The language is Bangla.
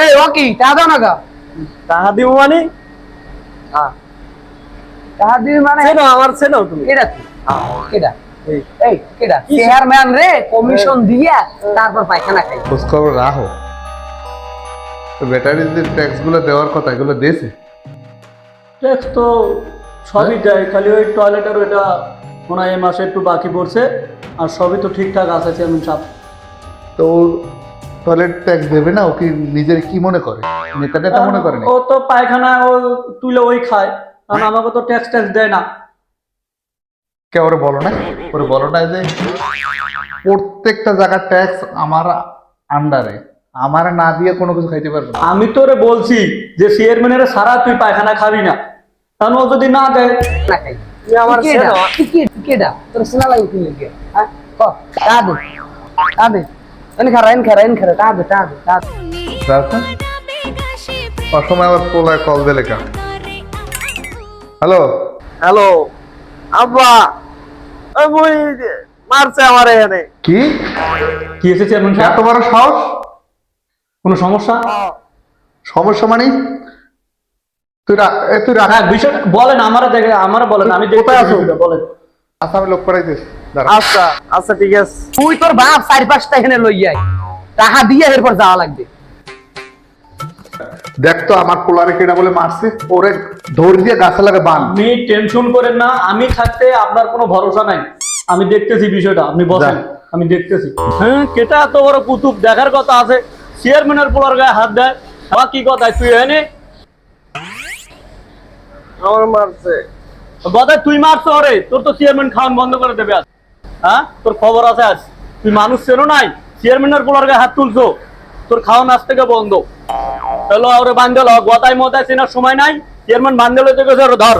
এই ও কি টাকা দাও না গা। টাকা দিব মানে? টাকা দিবি মানে? চেনো আমার চেনো তুমি। কেডা তুই? কেডা? এই। এই কেডা? চেয়ারম্যান রে কমিশন দিয়া তারপর পায়খানা খাই। খোঁজ খবর রাখো। তো ব্যাটারির যে ট্যাক্সগুলো দেওয়ার কথা এগুলো দিয়েছে। ট্যাক্স তো সবই দেয় খালি ওই টয়লেটের ওইটা মনে হয় এই মাসে একটু বাকি পড়ছে আর সবই তো ঠিকঠাক আছে চেয়ারম্যান সাহেব। তো টয়লেট ট্যাক্স দেবে না ও কি নিজের কি মনে করে? নেতা নেতা মনে করে না? ও তো পায়খানা ও তুলে ওই খায়। কারণ আমাকে তো ট্যাক্স ট্যাক্স দেয় না। কে ওরে বলো না? ওরে বলো না যে প্রত্যেকটা জায়গার ট্যাক্স আমার আন্ডারে আমার না দিয়ে কোনো কিছু খাইতে পারবে না। আমি তোরে বলছি যে চেয়ারম্যানের সারা তুই পায়খানা খাবি না। কারণ ও যদি না দেয় না খাই আমার কেডা টিকিট কেডা তোর সিনা লাগি কি? হ্যাঁ এন খারা এন খারা এন খারা টাকা দে টাকা দে টাকা অসময় আবার পোলায় কল দিলে কা হ্যালো হ্যালো আব্বা ওই মারছে আমার এখানে কি কি এসে চেয়ারম্যান সাহেব? এত বড় সাহস? কোনো সমস্যা? সমস্যা মানে? তুই তুই রাখা হ্যাঁ বিষয় বলেন আমারা দেখে আমারা বলেন আমি দেখতে কোথায় আছো? বিষয়টা, বলেন আসামি লোক করাইছিস দাঁড়া। আচ্ছা আচ্ছা ঠিক আছে। তুই তোর বাপ চারি পাঁচটা এখানে লই যাই টাকা দিয়ে এরপর যাওয়া লাগবে। দেখ তো আমার পোলারে কেটা বলে মারছে ওরে ধর দিয়ে গাছে লাগে বান। আপনি টেনশন করেন না আমি থাকতে আপনার কোনো ভরসা নাই। আমি দেখতেছি বিষয়টা আপনি বসেন আমি দেখতেছি। হ্যাঁ কেটা এত বড় কুতুব দেখার কথা আছে। চেয়ারম্যানের পোলার গায়ে হাত দেয়। বা কি কথা তুই এনে আমার মারছে। কথা তুই মারছ ওরে, তোর তো চেয়ারম্যান খাওয়ান বন্ধ করে দেবে আজ। হ্যাঁ? তোর খবর আছে আজ। তুই মানুষ চেনো নাই চেয়ারম্যানের পোলার গায়ে হাত তুলছো। তোর খাওয়ান আজ থেকে বন্ধ। চলো ওরে বান্ধে লো গতায় মতায় চেনার সময় নাই। চেয়ারম্যান বান্ধে হয়ে গেছে ধর।